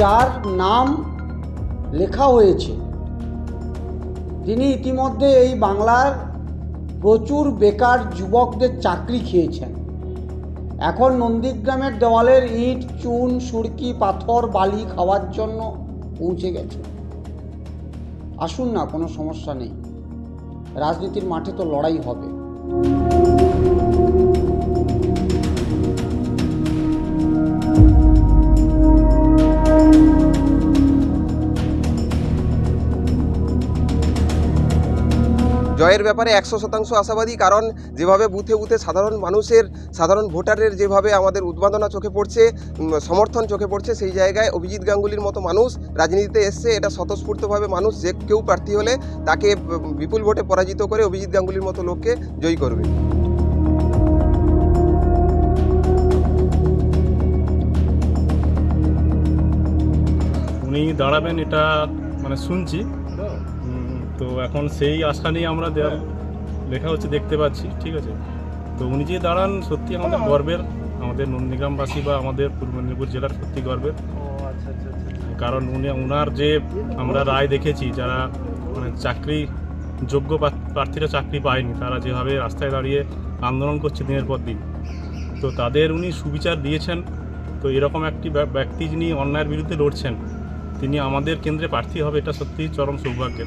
যার নাম লেখা হয়েছে। তিনি ইতিমধ্যে এই বাংলার প্রচুর বেকার যুবকদের চাকরি খেয়েছেন। এখন নন্দীগ্রামের দেওয়ালের ইট, চুন, সুরকি, পাথর, বালি খাওয়ার জন্য পৌঁছে গেছে। আসুন না, কোনো সমস্যা নেই। রাজনীতির মাঠে তো লড়াই হবে। জয়ের ব্যাপারে একশো শতাংশ আশাবাদী, কারণ যেভাবে বুথে বুথে সাধারণ মানুষের, সাধারণ ভোটারের যেভাবে আমাদের উদ্বোধনা চোখে পড়ছে সমর্থন চোখে পড়ছে, সেই জায়গায় অভিজিৎ গাঙ্গুলির মতো মানুষ রাজনীতিতে এসছে। এটা স্বতঃস্ফূর্তভাবে মানুষ, যে কেউ প্রার্থী হলে তাকে বিপুল ভোটে পরাজিত করে অভিজিৎ গাঙ্গুলির মতো লোককে জয়ী করবে। উনি দাঁড়াবেন এটা মানে শুনছি। তো এখন সেই আশা নিয়ে আমরা লেখা হচ্ছে দেখতে পাচ্ছি ঠিক আছে? তো উনি যে দাঁড়ান সত্যি আমাদের গর্বের। আমাদের নন্দীগ্রামবাসী বা আমাদের পূর্ব মেদিনীপুর জেলার সত্যি গর্বের। কারণ উনি ওনার যে আমরা রায় দেখেছি যারা মানে চাকরি যোগ্য প্রার্থীরা চাকরি পায়নি তারা যেভাবে রাস্তায় দাঁড়িয়ে আন্দোলন করছে দিনের পর দিন। তো তাদের উনি সুবিচার দিয়েছেন। তো এরকম একটি ব্যা- ব্যক্তি যিনি অন্যায়ের বিরুদ্ধে লড়ছেন তিনি আমাদের কেন্দ্রে প্রার্থী হবে এটা সত্যিই চরম সৌভাগ্যের।